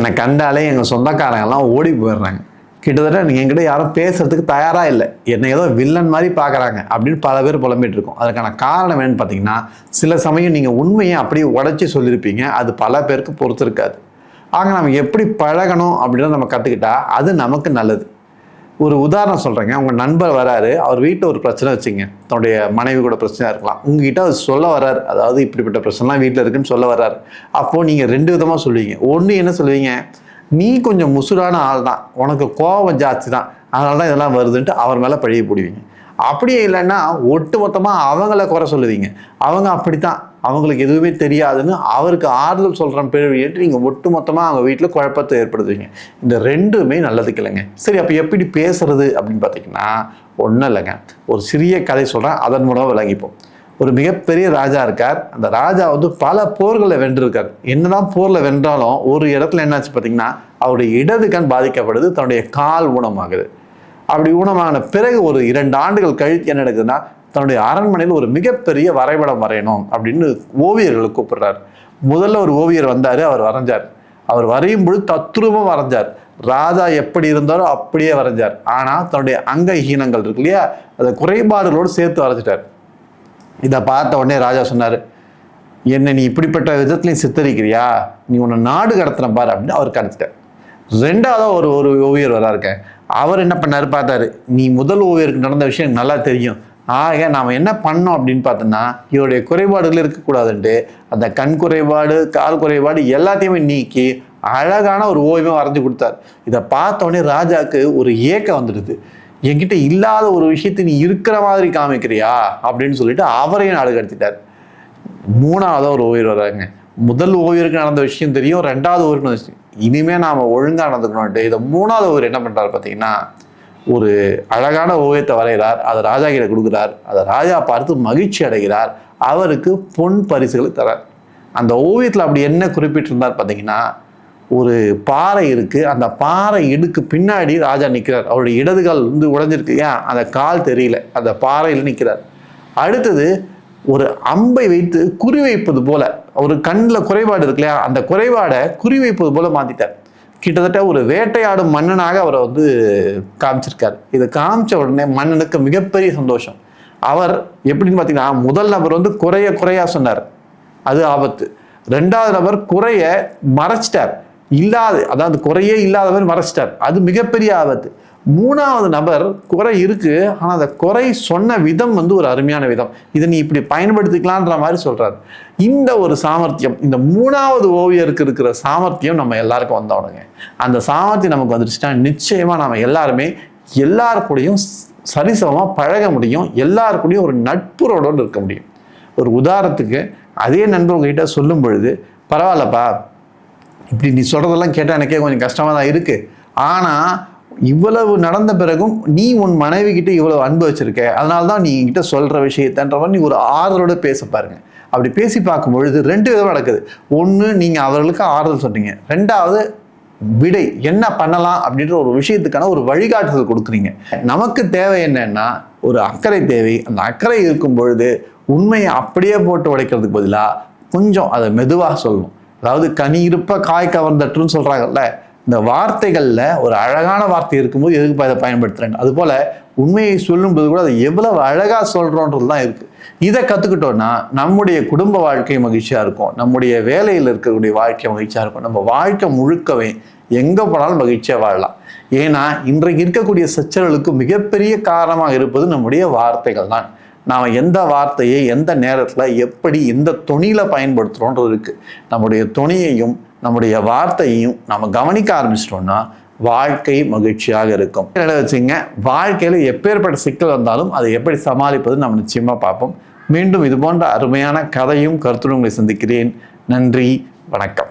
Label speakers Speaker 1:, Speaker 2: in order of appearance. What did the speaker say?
Speaker 1: என்னை கண்டாலே எங்கள் சொந்தக்காரங்கெல்லாம் ஓடி போயிடுறாங்க. கிட்டத்தட்ட நீங்கள் எங்கிட்ட யாரும் பேசுறதுக்கு தயாராக இல்லை. என்னை ஏதோ வில்லன் மாதிரி பார்க்குறாங்க அப்படின்னு பல பேர் புலம்பிட்டு இருக்கோம். அதுக்கான காரணம் என்னன்னு பார்த்தீங்கன்னா சில சமயம் நீங்கள் உண்மையை அப்படியே உடச்சி சொல்லியிருப்பீங்க. அது பல பேருக்கு பொறுத்திருக்காது. ஆக நம்ம எப்படி பழகணும் அப்படின்னு நம்ம கற்றுக்கிட்டா அது நமக்கு நல்லது. ஒரு உதாரணம் சொல்கிறேங்க உங்கள் நண்பர் வராரு. அவர் வீட்டில் ஒரு பிரச்சனை வச்சுங்க. தன்னுடைய மனைவி கூட பிரச்சனையாக இருக்கலாம். உங்ககிட்ட அவர் சொல்ல வராரு. அதாவது இப்படிப்பட்ட பிரச்சனைலாம் வீட்டில் இருக்குன்னு சொல்ல வராரு. அப்போது நீங்கள் ரெண்டு விதமாக சொல்லுவீங்க. ஒன்று என்ன சொல்லுவீங்க? நீ கொஞ்சம் முசுடான ஆள் தான். உனக்கு கோபம் ஜாஸ்தி தான். அதனால தான் இதெல்லாம் வருதுன்ட்டு அவர் மேலே பழிய போடுவீங்க. அப்படியே இல்லைன்னா ஒட்டு மொத்தமாக அவங்கள குறை சொல்லுவீங்க. அவங்க அப்படித்தான். அவங்களுக்கு எதுவுமே தெரியாதுன்னு அவருக்கு ஆறுதல் சொல்கிற பேர் ஏற்று நீங்கள் ஒட்டு மொத்தமாக அவங்க வீட்டில் குழப்பத்தை ஏற்படுத்துவீங்க. இந்த ரெண்டுமே நல்லதுக்கு இல்லைங்க. சரி அப்போ எப்படி பேசுறது அப்படின்னு பார்த்தீங்கன்னா ஒன்றும் இல்லைங்க. ஒரு சிறிய கதை சொல்கிறேன் அதன் மூலமாக விளங்கிப்போம். ஒரு மிகப்பெரிய ராஜா இருக்கார். அந்த ராஜா வந்து பல போர்களை வென்றிருக்கார். என்னதான் போரில் வென்றாலும் ஒரு இடத்துல என்னாச்சு பார்த்தீங்கன்னா அவருடைய இடது கண் பாதிக்கப்படுது தன்னுடைய கால் ஊனமாகுது. அப்படி ஊனமான பிறகு ஒரு இரண்டு ஆண்டுகள் கழித்து என்ன நடக்குதுன்னா தன்னுடைய அரண்மனையில் ஒரு மிகப்பெரிய வரைபடம் வரையணும் அப்படின்னு ஓவியர்களை கூப்பிடுறார். முதல்ல ஒரு ஓவியர் வந்தார் அவர் வரைஞ்சார். அவர் வரையும் பொழுது தத்ரூபம் வரைஞ்சார். ராஜா எப்படி இருந்தாரோ அப்படியே வரைஞ்சார். ஆனால் தன்னுடைய அங்கஹீனங்கள் இருக்கு இல்லையா? அதை குறைபாடுகளோடு சேர்த்து வரைஞ்சிட்டார். இதை பார்த்த உடனே ராஜா சொன்னார் என்னை நீ இப்படிப்பட்ட விதத்துலையும் சித்தரிக்கிறியா? நீ உன்னை நாடு கடத்தின பாரு அப்படின்னு அவர் கணிச்சிட்டார் ரெண்டாவதாக ஒரு ஒரு ஓவியர் வராருக்க அவர் என்ன பண்ணார் பார்த்தாரு நீ முதல் ஓவியருக்கு நடந்த விஷயம் நல்லா தெரியும். ஆக நாம் என்ன பண்ணோம் அப்படின்னு பார்த்தோன்னா இவருடைய குறைபாடுகள் இருக்கக்கூடாதுன்ட்டு அந்த கண் குறைபாடு கால் குறைபாடு எல்லாத்தையுமே நீக்கி அழகான ஒரு ஓவியம் வரைஞ்சு கொடுத்தார். இதை பார்த்தோடனே ராஜாவுக்கு ஒரு ஏக்கம் வந்துடுது. என்கிட்ட இல்லாத ஒரு விஷயத்தை நீ இருக்கிற மாதிரி காமிக்கிறியா? அப்படின்னு சொல்லிட்டு அவரையும் நாடு கடத்திட்டார். மூணாவதாக ஒரு ஓவியர் வராங்க. முதல் ஓவியருக்கு நடந்த விஷயம் தெரியும் ரெண்டாவது ஓவியருக்கு இனிமேல் விஷயம். ஒழுங்காக நடந்துக்கணும்ட்டு இதை மூணாவது ஓவியர் என்ன பண்ணுறாரு பார்த்தீங்கன்னா ஒரு அழகான ஓவியத்தை வரைகிறார் அதை ராஜா கிட்ட கொடுக்குறார் அதை ராஜா பார்த்து மகிழ்ச்சி அடைகிறார் அவருக்கு பொன் பரிசுகளை தரார். அந்த ஓவியத்தில் அப்படி என்ன குறிப்பிட்டிருந்தார் பார்த்தீங்கன்னா ஒரு பாறை இருக்குது அந்த பாறை இடுக்கு பின்னாடி ராஜா நிற்கிறார் அவருடைய இடதுகால் வந்து உடைஞ்சிருக்கு. ஏன்? அந்த கால் தெரியல. அந்த பாறையில் நிற்கிறார் அடுத்தது ஒரு அம்பை வைத்து குறிவைப்பது போல ஒரு கண்ணில் குறைபாடு இருக்கு இல்லையா? அந்த குறைபாடை குறிவைப்பது போல மாற்றிட்டார் கிட்டத்தட்ட ஒரு வேட்டையாடும் மன்னனாக அவரை வந்து காமிச்சிருக்காரு. இதை காமிச்ச உடனே மன்னனுக்கு மிகப்பெரிய சந்தோஷம். அவர் எப்படின்னு பார்த்தீங்கன்னா முதல் நபர் வந்து குறைய குறையா சொன்னார். அது ஆபத்து. ரெண்டாவது நபர் குறைய மறைச்சிட்டார். இல்லாத அதாவது குறையே இல்லாதவர் மறைச்சிட்டார். அது மிகப்பெரிய ஆபத்து. மூணாவது நபர் குறை இருக்கு ஆனால் அந்த குறை சொன்ன விதம் வந்து ஒரு அருமையான விதம். இதை நீ இப்படி பயன்படுத்திக்கலான்ற மாதிரி சொல்றாரு. இந்த ஒரு சாமர்த்தியம் இந்த மூணாவது ஓவியருக்கு இருக்கிற சாமர்த்தியம் நம்ம எல்லாருக்கும் வந்தவனுங்க அந்த சாமர்த்தியம் நமக்கு வந்துருச்சுன்னா நிச்சயமா நம்ம எல்லாருமே எல்லாருக்கூடையும் சரிசமமாக பழக முடியும். எல்லாருக்கூடையும் ஒரு நட்புறோடு இருக்க முடியும். ஒரு உதாரணத்துக்கு அதே நண்பர்கிட்ட சொல்லும் பொழுது பரவாயில்லப்பா இப்படி நீ சொல்கிறதெல்லாம் கேட்டால் எனக்கே கொஞ்சம் கஷ்டமாக தான் இருக்குது ஆனால் இவ்வளவு நடந்த பிறகும் நீ உன் மனைவி கிட்ட இவ்வளவு அன்பு வச்சிருக்க. அதனால தான் நீ என்கிட்ட சொல்கிற விஷயத்தன்ற மாதிரி நீ ஒரு ஆறுதலோட பேச பாருங்க. அப்படி பேசி பார்க்கும் பொழுது ரெண்டு விதமாக நடக்குது. ஒன்று நீங்கள் அவர்களுக்கு ஆறுதல் சொல்கிறீங்க ரெண்டாவது விடை. என்ன பண்ணலாம் அப்படின்ற ஒரு விஷயத்துக்கான ஒரு வழிகாட்டுதல் கொடுக்குறீங்க. நமக்கு தேவை என்னன்னா ஒரு அக்கறை தேவை. அந்த அக்கறை இருக்கும் பொழுது உண்மையை அப்படியே போட்டு உடைக்கிறதுக்கு பதிலாக கொஞ்சம் அதை மெதுவாக சொல்லணும் அதாவது கனி இருப்ப காய் கவர்ந்தட்டுன்னு சொல்கிறாங்கல்ல இந்த வார்த்தைகளில் ஒரு அழகான வார்த்தை இருக்கும்போது எதுக்கு இதை பயன்படுத்துகிறேன் அதுபோல் உண்மையை சொல்லும்போது கூட அதை எவ்வளவு அழகாக சொல்கிறோன்றது தான் இருக்குது இதை கற்றுக்கிட்டோன்னா நம்முடைய குடும்ப வாழ்க்கை மகிழ்ச்சியாக இருக்கும். நம்முடைய வேலையில் இருக்கக்கூடிய வாழ்க்கை மகிழ்ச்சியாக இருக்கும். நம்ம வாழ்க்கை முழுக்கவே எங்கே போனாலும் மகிழ்ச்சியாக வாழலாம். ஏன்னா இன்றைக்கு இருக்கக்கூடிய சச்சரவுகளுக்கு மிகப்பெரிய காரணமாக இருப்பது நம்முடைய வார்த்தைகள் தான். நாம் எந்த வார்த்தையை எந்த நேரத்தில் எப்படி எந்த துணியில் பயன்படுத்துகிறோன்றது இருக்குது நம்முடைய துணியையும் நம்முடைய வார்த்தையையும் நம்ம கவனிக்க ஆரம்பிச்சிட்டோம்னா வாழ்க்கை மகிழ்ச்சியாக இருக்கும். என்ன வச்சுங்க? வாழ்க்கையில் எப்பேற்பட்ட சிக்கல் வந்தாலும் அதை எப்படி சமாளிப்பது நம்ம நிச்சயமாக பார்ப்போம். மீண்டும் இது போன்ற அருமையான கதையும் கருத்துடன் உங்களை சந்திக்கிறேன். நன்றி வணக்கம்.